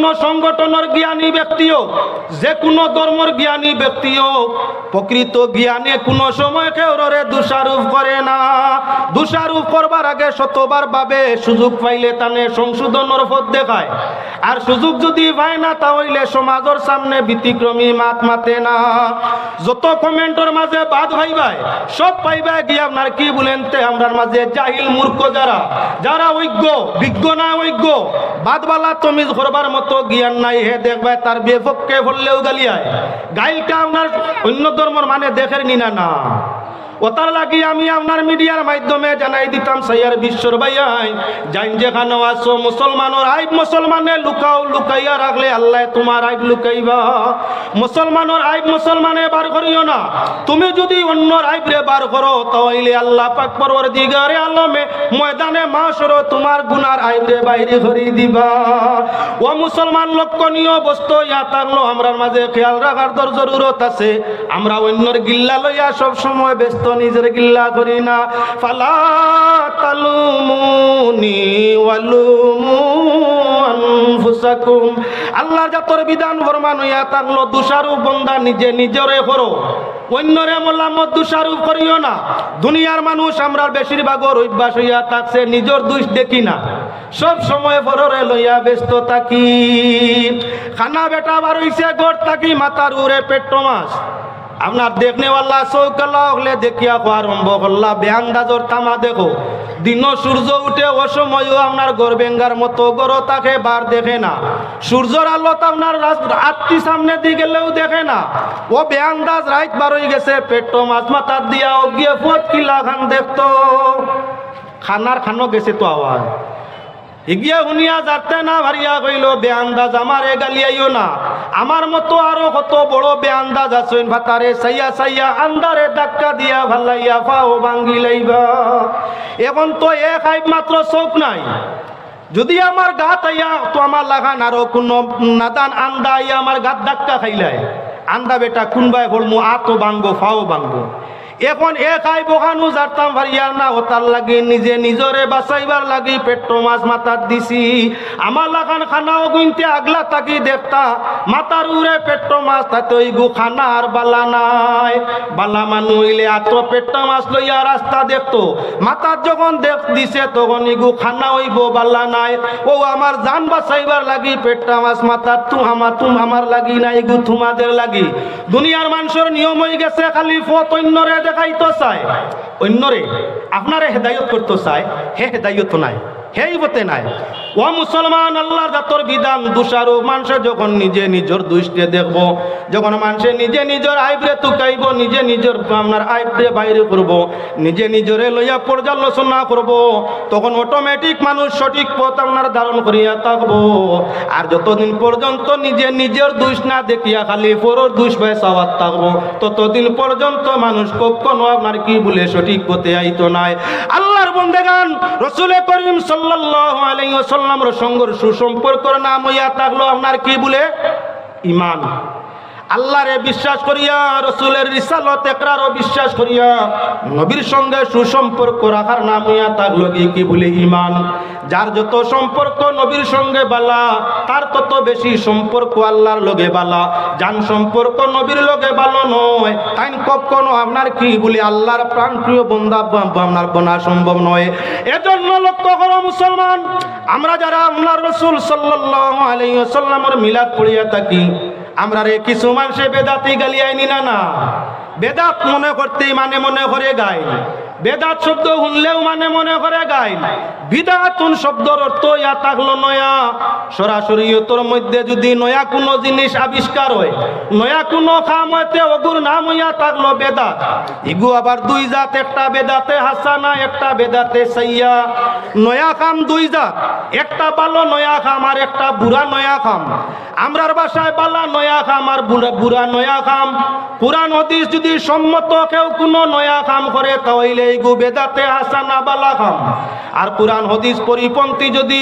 কোনো সংগঠনের জ্ঞানী ব্যক্তিও, যে কোনো ধর্মের জ্ঞানী ব্যক্তি হোক প্রকৃত জ্ঞানে কোনো সময় কেউ রে দোষারোপ করে না। দোষারোপ করবার আগে শতবার ভাবে সুযোগ পাইলে তানে সংশোধনের পথ দেখায়। আর সুযোগ যদি পায় না তাহলে সমাজের সামনে ব্যতিক্রমী মাত মাতে না। যত কমেন্টের মাঝে বাদ ভাইবাই সব পাইবা গিয়ে আপনার কি বলেন তে, আমরার মাঝে জাহিল মূর্খ যারা যারা ঐক্য, বিজ্ঞ না ঐক্য বাদবালা তুমি করবার মতো জ্ঞান নাই, হে দেখবে তার বেপক্ষে হলেও গালিয়ায় গাইলটা আপনার অন্য ধর্মর মানে দেখের নিনা না। ওতার লাগি আমি আপনার মিডিয়ার মাধ্যমে জানাই দিতাম, সাইয়ার বিশ্বর ভাইয়াই জাইন যেখানে আছো, মুসলমানের আইব, মুসলমানে লুকাও, লুকাইয়া রাখলে আল্লাহ তোমার আইব লুকাইবা। মুসলমানের আইব, মুসলমানে বার করিও না। তুমি যদি অন্য আইব রে বার করো, তাহলে আল্লাহ পাক পরবর দিগারে আলমে ময়দানে মাসর তোমার গুনার আইব রে বাইরে করি দিবা। ও মুসলমান লক্ষণীয় বস্তু, ইয়া থাকল আমরার মাঝে খেয়াল রাখার দর জরুরত আছে। আমরা অন্যর গিল্লা লইয়া সব সময় ব্যস্ত নিজের গিল্লা করি না। ফালা তালুমুনি ওয়ালুমু আনফুসাকুম। আল্লাহর জাতর বিধান ফরমান হইয়া থাকল দুষারু বন্দা নিজে নিজরে করো। অন্যরে মোলামত দুষারু করিও না। দুনিয়ার মানুষ আমরা বেশিরভাগর অভ্যাস হইয়া থাকছে, নিজের দুষ দেখি না। সব সময় বড়রে লইয়া ব্যস্ত থাকি। খানা বেটা বার হইছে গড় থাকি, মাথার উড়ে পেট্রো মাছ। আপনার দেখনে দেখনেওয়ালা চৌকালা হলে দেখিয়া খোয়া আরম্ভ করলা। বেআন্দাজর তামা দেখো। দিন সূর্য উঠে ও সময়ও আপনার গড় বেঙ্গার মতো গড় তাকে বার দেখে না। সূর্যর আলো তো আপনার আটটি সামনে দিয়ে গেলেও দেখে না। ও বেআন্দাজ, রাইত বার হয়ে গেছে। পেট্রো মাছ মাথার দিয়া ও গিয়ে পথ কিলা খান দেখতো। খানার খানো গেছে তো আওয়াজ। এগিয়া শুনিয়া যাতে না ভারিয়া কইল, বেআন্দাজ আমার গালিয়াইও না। আমার মতো আরও কত বড় বেআন্দাজ আছেন ভাতারে, সাইয়া সাইয়া আন্দারে ধাক্কা দিয়া ভালাইয়া পাও ভাঙ্গি লাইবা। এখন তো এক হাইব মাত্র চোখ নাই। যদি আমার গাত আইয়া তো আমার লাগান আরও কোনো নাদান আন্দা আইয়া আমার গাত ধাক্কা খাইলাই আন্দা বেটা, কোনবাই বলমু আতো ভাঙ্গো ফাও ভাঙ্গো। এখন এ খাই বহানু জারতাম ভারিয়ার না হতার লাগি, নিজে নিজরে বাঁচাইবার লাগি, পেট্রো মাছ মাথার দিছি। আমার লাগান খানাও গুনতে আগলা তাকি দেখতা, মাথার উড়ে পেট্রো মাছ, তাতে ওই গু খানা বালা নাই। বালা মানু হইলে আত পেট্রো মাছ লইয়া রাস্তা দেখতো, মাথার যখন দেখ দিছে, তখন ইগু খানা হইব বালা নাই। ও আমার জান বাঁচাইবার লাগি পেট্টা মাছ মাথার তু আমার তুম আমার লাগি না ইগু তোমাদের লাগি। দুনিয়ার মানুষের নিয়ম হয়ে গেছে, খালি ফত অন্যরে দেখাইতো চায়। অন্যরে আপনারে হেদায়ত করতে চায় হে হেদায়ত নাই হেই বতে নাই। ও মুসলমান, আল্লাহর জাতর বিধান দুষারো মানুষে যখন নিজে নিজের দুষ্টে দেখব, যখন মানুষে নিজে নিজের আইবরে তুকাইব, নিজে নিজের আপনার আইবরে বাইরে করব, নিজে নিজরে লইয়া পর্যালোচনা করব, তখন অটোমেটিক মানুষ সঠিক পথ আপনার ধারণ করিয়া থাকব। আর যতদিন পর্যন্ত নিজে নিজের দুষ না দেখিয়া খালি পরর দুষ ভাই সাওয়াত থাকব, ততদিন পর্যন্ত মানুষ কখনো আপনার কি বলে সঠিক পথে আইতো নাই। আল্লাহর বন্দেগান রসুলে করিম সাল্লাল্লাহু আলাইহি ওয়াসাল্লামের সঙ্গর সুসম্পর্কর নাম হইয়া থাকল আপনার কি বলে? ইমান। আল্লাহরে বিশ্বাস করিয়া, রসুলের রিসালত একরারও বিশ্বাস করিয়া, নবীর সঙ্গে সুসম্পর্ক রাখার নাম হইয়া থাকল কি কি বলে ইমান যার যত সম্পর্ক নবীর সঙ্গে বালা, তার তত বেশি সম্পর্ক আল্লাহর লগে বালা। যান সম্পর্ক নবীর লগে ভালো নয় তাই কখনো আপনার কি বলে আল্লাহর প্রাণ প্রিয় বন্ধা আপনার বনা সম্ভব নয়। এজন্য লক্ষ্য করো মুসলমান, আমরা যারা আল্লাহ রসুল সাল্লাল্লাহু আলাইহি ওয়াসাল্লামের মিলাদ পড়িয়া থাকি আমরা রে কিছু মানুষে বেদাতি গালিয়াইনি না না। বেদাত মনে করতেই মানে মনে করে গায়। বেদাত শব্দ শুনলেও মানে মনে করে গায় বিদাতুন শব্দর অর্থ, ইয়া থাকল নয়া। সরাসরি তোর মধ্যে যদি নয়া কোনো জিনিস আবিষ্কার হয়, নয়া কোনো খাম হইতে অগুর নাম হইয়া থাকল বেদাত। ইগু আবার দুই জাত, একটা বেদাতে হাসানা, একটা বেদাতে সাইয়া। নয়া খাম দুই জাত, একটা ভালো নয়া খাম আর একটা বুড়া নয়া খাম। আমরার বাসায় বালা নয়া খাম আর বুড়া নয়া খাম। কোরআন হদিস যদি সম্মত কেউ কোনো নয়া খাম করে, তাহলে এইগু বেদাতে হাসানা বালাগাম। আর কোরআন হদিস পরিপন্থী যদি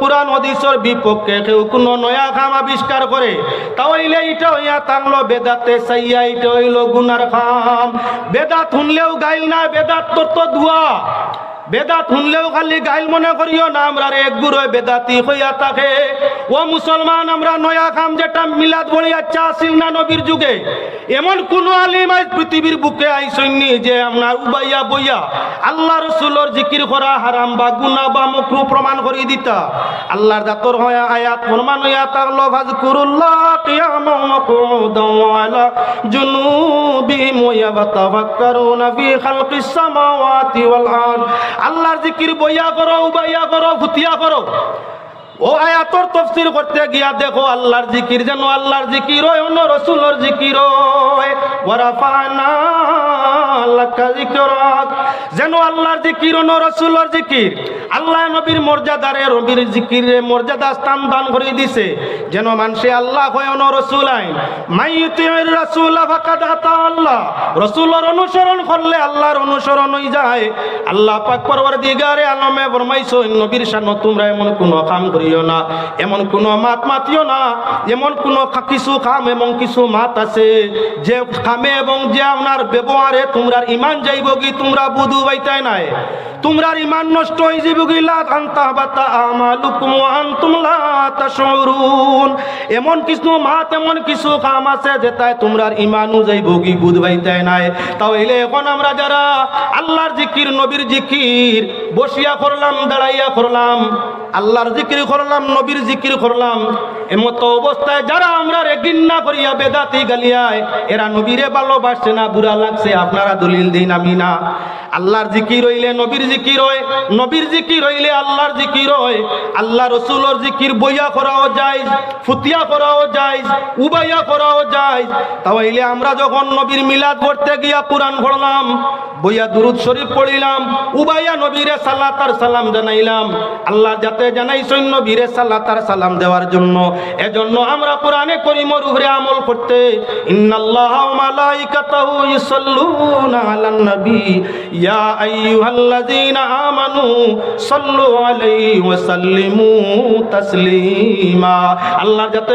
কোরআন হদিসের বিপক্ষে কেউ কোনো নয়া খাম আবিষ্কার করে, তাহলে এটা হইয়া থাকল বেদাতে সাইয়া এটা হইল গুনার খাম বেদাত শুনলেও গাইল না, বেদাত তোর তো ধোয়া। বেদাত শুনলেও খালি গাইল মনে করিও না, আমরা এক গুরু বেদাতি হইয়া থাকে। ও মুসলমান, আমরা নয়া খাম যেটা মিলাদ বলি আচ্ছা আসিল না নবীর যুগে। এমন কোন আলিম আজ পৃথিবীর বুকে আইসইনি যে আপনার উবাইয়া বইয়া আল্লাহ রসুলোর জিকির করা হারাম বা গুনা বা মকরু প্রমাণ করে দিতা। আল্লাহর জাতর হয় আয়াত প্রমাণ হইয়া কিয়ামা ওয়া কুউদান ওয়া আলা জুনুবিহিম ওয়া ইয়াতাফাক্কারুনা ফি খালকিস সামাওয়াতি ওয়াল আরদ। আল্লাহর জিকির বইয়া করো, উবাইয়া করো, ফুতিয়া করো। ও আয়াতর তফসিল করতে গিয়া দেখো আল্লাহর জিকির যেন আল্লাহর জিকির হয়, অন্য রসুলের জিকির হয়। বরাফানা যেন আল্লাহর জিকির রসুলের জিকির। আল্লাহ নবীর মর্যাদারে, রবির জিকিরে মর্যাদা স্থান দান করে দিছে। যেন মানুষে আল্লাহ হয় রসুল আইন। রাসূল আল্লাহ। অনুসরণ করলে আল্লাহর অনুসরণ হয়ে যায়। আল্লাহ পাক পরওয়ারদিগারে আলমে ফরমাইছো নবীর শান তোমরা এমন কোনো কাম করিও না। এমন কোনো মাত মাতিও না। এমন কোনো কিছু কাম এবং কিছু মাত আছে। যে কামে এবং যে আপনার ব্যবহারে তোমরা ইমান যাইব কি তোমরা বুধু বাইতাই নাই? তোমরার ইমান নষ্ট হয়ে তাশউরুন। এমন কিছু মাত এমন কিছু কাম আছে যেটায় তোমরার ইমানও যাইব বুধ বাইতাই নাই। তাহলে এখন আমরা যারা আল্লাহর জিকির, নবীর জিকির, বসিয়া করলাম, দাঁড়াইয়া করলাম, আল্লাহর জিকির করলাম, নবীর জিকির করলাম, এমত অবস্থায় যারা আমরা রে গিন্না করিয়া, বেদাতি গালিয়ায়, এরা নবীরে ভালোবাসছে না, বুড়া লাগছে, আপনারা দলিল দিন, আমি না। আল্লাহর জিকির হইলে নবীর জিকির হয়, নবীর জিকির হইলে আল্লাহর জিকির হয়, আল্লাহ রসুলোর জিকির বইয়া করাও যায়, ফুতিয়া করাও যায়, উবাইয়া করাও যায়। তাহলে আমরা যখন নবীর মিলাদ করতে গিয়া কোরআন পড়লাম, বইয়া দুরুদ শরীফ পড়িলাম, উবাইয়া নবীরে সাল্লাহ তার সালাম জানাইলাম, আল্লাহ যাতে জানাইছেন নবীরে সাল্লাহ তার সালাম দেওয়ার জন্য। এজন্য আমরা কোরআনে করিমর উপরে আমল করতে, ইন্নাল্লাহ মালাইকাতাহু ইউসাল্লুনা আলান নবী। ইয়া আইয়ুহাল্লাযীনা আল্লাহ যাতে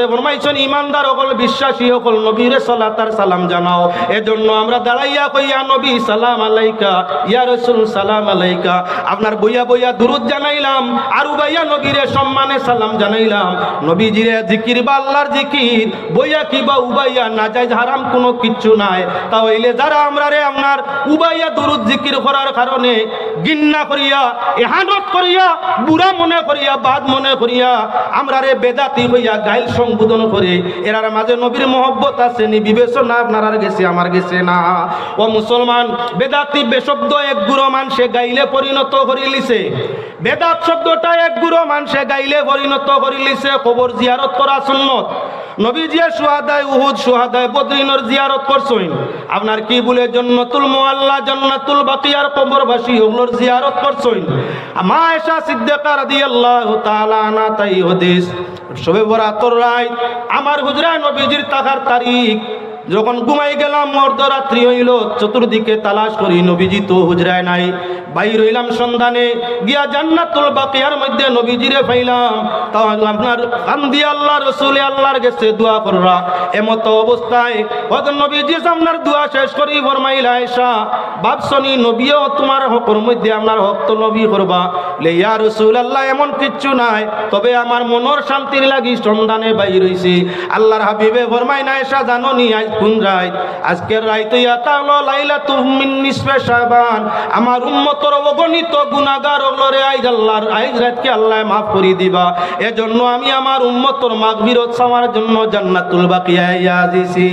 ইমানদার বিশ্বাসী নবীরে সালাম জানাও। এজন্য আমরা দাঁড়াইয়া কইয়া নবী, সালাম আলাইকা, ইয়া সালাম আলাইকা। আপনার বইয়া বইয়া দুরুদ জানাইলাম, আর উবাইয়া নবীরে সম্মানে সালাম জানাইলাম। নবীজিরে জিকির বা আল্লাহর জিকির, বইয়া কি বা উবাইয়া না যায় হারাম কোনো কিচ্ছু নাই। তাহলে যারা আমরা রে আপনার উবাইয়া দুরুদ জিকির করার কারণে গিন্না করিয়া, এহানত করিয়া, বুড়া মনে করিয়া, বাদ মনে করিয়া আমরা রে বেদাতি হইয়া গাইল সম্বোধন করে। এরার মাঝে নবীর মহব্বত আছে, নি বিবেচনা আপনার গেছে, আমার গেছে না। ও মুসলমান, বেদাতি বেশব্দ এক গুরু মানুষে গাইলে পরিণত করিলিছে বেদাত শব্দটা এক গুরু মানুষে গাইলে পরিণত করিলিছে কবর জিয়ারত করা সুন্নত। নবীজিয়া সুহাদায় উহুদ সুহাদায় বদ্রিনর জিয়ারত করছইন আপনার কি বলে জন্নতুল মোয়াল্লা জান্নাতুল বাকিয়ার কবরবাসী ওগুলোর জিয়ারত করছইন মা এসা সিদ্দিকা রাদিয়াল্লাহু তাআলা আনা তাই হদিস। সবে বরাতর রাত আমার হুজরা নবীজির তাহার তারিখ। যখন ঘুমাই গেলাম মর্দরাত্রি হইল, চতুর্দিকে তালাশ করি, নবীজি তো হুজরায় নাই। বাইর হইলাম সন্ধানে, গিয়া জান্নাতুল বাকিয়ার মধ্যে নবীজিরে পাইলাম। তাও আপনার কান্দি আল্লাহ, রসুলে আল্লাহর গেছে দোয়া কররা। এমত অবস্থায় হয়ত নবীজি আপনার দোয়া শেষ করি, ফরমাইলা, আয়েশা ভাবছনি নবীও তোমার হকর মধ্যে আপনার হক তো নবী করবা। লে, ইয়া রসুল আল্লাহ, এমন কিচ্ছু নাই। তবে আমার মনের শান্তির লাগি সন্ধানে বাইর হইছি। আল্লাহর হাবিবে ফরমাই না এসা জানো নি কোন রাত আজকের রাইতে ইয়াতালো লাইলা তুমিন নিসফে শাবান। আমার উম্মতর অগণিত গুনাহগার ওগুলোরে আইজ আল্লাহর, আইজ রাতকে আল্লাহ মাফ করে দিবা। এজন্য আমি আমার উম্মতর মাগফিরত চাওয়ার জন্য জান্নাতুল বাকিয়া ইয়াজিছি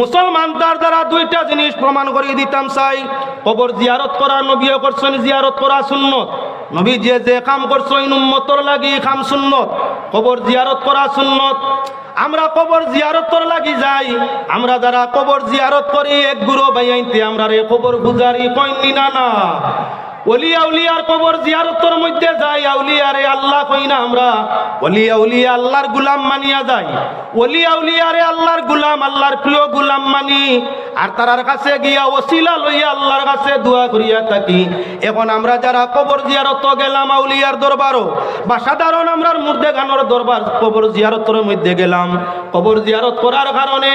মুসলমান তার দ্বারা দুইটা জিনিস প্রমাণ করে দিতাম চাই কবর জিয়ারত করা, নবীও করছেন জিয়ারত করা সুন্নত। নবী যে যে কাম করছ ইন উম্মতর লাগি কাম সুন্নত। কবর জিয়ারত করা সুন্নত। আমরা কবর জিয়ারত তোর লাগি যাই। আমরা যারা কবর জিয়ারত করি, এক গুরু ভাইয়াইতে আমরা রে কবর গুজারি কইনি, না না। অলি আউলিয়ার কবর মধ্যে যাই আল্লাহ আমরা? আল্লাহর গুলাম মানিয়া আল্লাহর গুলাম, আল্লাহর প্রিয় মানি। আর তারার কাছে গিয়া আল্লাহর কাছে করিয়া থাকি। এখন আমরা যারা কবর জিয়ারত গেলাম আউলিয়ার দরবারও, বা সাধারণ আমরার মুর্দে গানোর দরবার কবর জিয়ারতের মধ্যে গেলাম। কবর জিয়ারত করার কারণে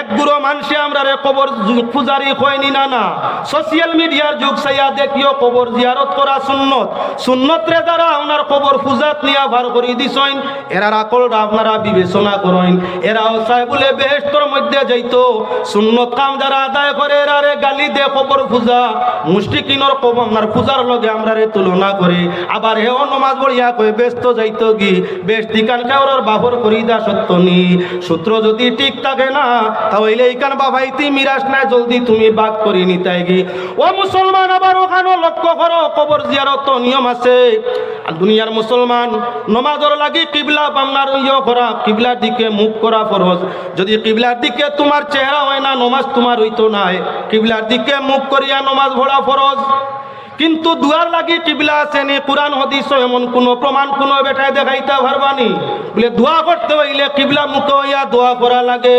এক গুরো মানুষে আমরা রে কবর পূজারি হয়নি না না। সোশিয়াল মিডিয়ার যুগ সাইয়া দেখিও কবর জিয়ারত করা সুন্নত। সুন্নত রে যারা ওনার কবর পূজাত নিয়া ভার করি দিছইন, এরা রাকল আপনারা বিবেচনা করেন। এরাও চাই বলে বেহেস্তর মধ্যে যাইতো। সুন্নত কাম যারা আদায় করে, এরা রে গালি দে কবর পূজা মুষ্টি কিনর কবর আপনার পূজার লগে আমরা রে তুলনা করে। আবার হেও নমাজ বড়িয়া কয়ে ব্যস্ত যাইতো গি। বেশ টিকান কেওর বাবর করি দা সত্য নি। সূত্র যদি ঠিক থাকে না তাহলে এইখান বাবাইতি মিরাস নাই, জলদি তুমি বাদ করি নিতাই গি। ও মুসলমান, আবার ওখানে লক্ষ্য করো কবর জিয়ারত নিয়ম আছে। দুনিয়ার মুসলমান নমাজর লাগি কিবলা বাংলার ইয় করা কিবলার দিকে মুখ করা ফরজ। যদি কিবলার দিকে তোমার চেহারা হয় না, নমাজ তোমার হইতো নাই। কিবলার দিকে মুখ করিয়া নমাজ ভরা ফরজ। কিন্তু দুয়ার লাগি কিবলা আছে নি কোরআন হদিস এমন কোনো প্রমাণ কোনো বেটায় দেখাইতে পারবানি। বলে দোয়া করতে হইলে কিবলা মুখ হইয়া দোয়া করা লাগে।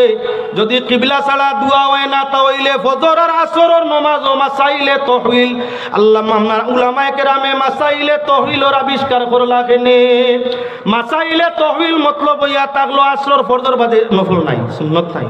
যদি কিবলা ছাড়া দোয়া হয় না তা হইলে ফজর আর আসরর নমাজ ও মাসাইলে তহবিল। আল্লাহ আপনার উলামায়ে কেরামে মাসাইলে তহবিলর আবিষ্কার করলা কেনে মাসাইলে তহবিল মতলব হইয়া থাকল আসরর ফজর বাদে নফল নাই, সুন্নত নাই।